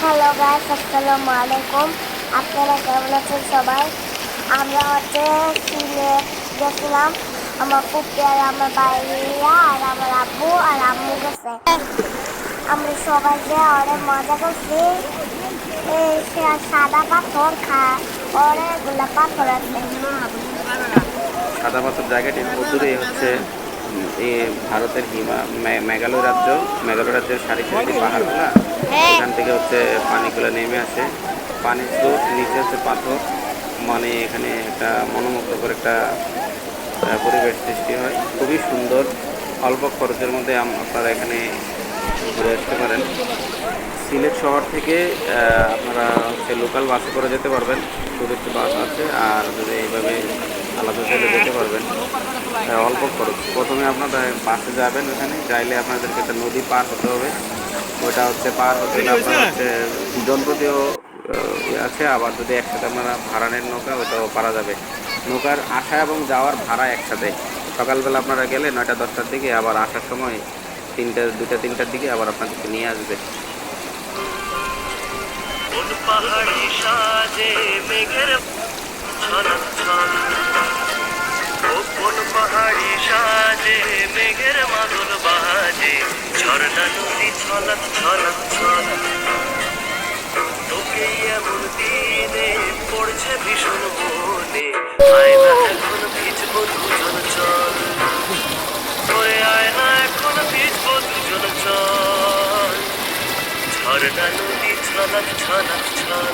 Hello guys আসসালামু আলাইকুম। আপনারা কেমন আছেন সবাই? আমরা হচ্ছে সিলেট গেছিলাম। আমার পুপি আর আমার ভাইয়া আর আমার আব্বু আর আম্মু গেছে। আমরা সবাই যে অনেক মজা করছি। সাদা পাথর খা, অনেকগুলা পাথর আছে। সাদা পাথর জায়গাটির উত্তরেই হচ্ছে। ভারতের হিমা মেঘালয় রাজ্য মেঘালয় রাজ্যের সারি সারি পাহাড়গুলা হ্যাঁ। এখান থেকে হচ্ছে পানিগুলো নেমে আসে। পানির স্রোত নিচে হচ্ছে পাথর। মানে এখানে একটা মনোমুগ্ধকর একটা পরিবেশ সৃষ্টি হয়। খুবই সুন্দর। অল্প খরচের মধ্যে আপনারা এখানে ঘুরে আসতে পারেন। সিলেট শহর থেকে আপনারা হচ্ছে লোকাল বাসে করে যেতে পারবেন। টুরিস্ট বাস আছে। আর যদি এইভাবে আলাদা চাইলে যেতে পারবেন। আহ, অল্প খরচ। প্রথমে আপনারা বাসে যাবেন ওখানে যাইলে আপনাদেরকে একটা নদী পার হতে হবে। ওটা হচ্ছে পার হতে আপনার হচ্ছে যন্ত্র দিয়েও আছে আবার যদি একসাথে আপনারা ভাড়া নেন নৌকা ওটাও পারা যাবে। নৌকার আসা এবং যাওয়ার ভাড়া একসাথে। সকালবেলা আপনারা গেলে নয়টা দশটার দিকে আবার আসার সময় তিনটা দুটা তিনটার দিকে আবার আপনাদেরকে নিয়ে আসবে। পাহাড়ি সাজে মেঘের ঝর্ণা নদী ছলক ছলক ছল তোকে এমন দিনে পড়ছে ভীষণ মনে আয় না এখন ভিজবো দুজন চল ওরে আয় না। এখন ভিজবো দুজন চল ঝর্ণা নদী ছলক ছলক ছল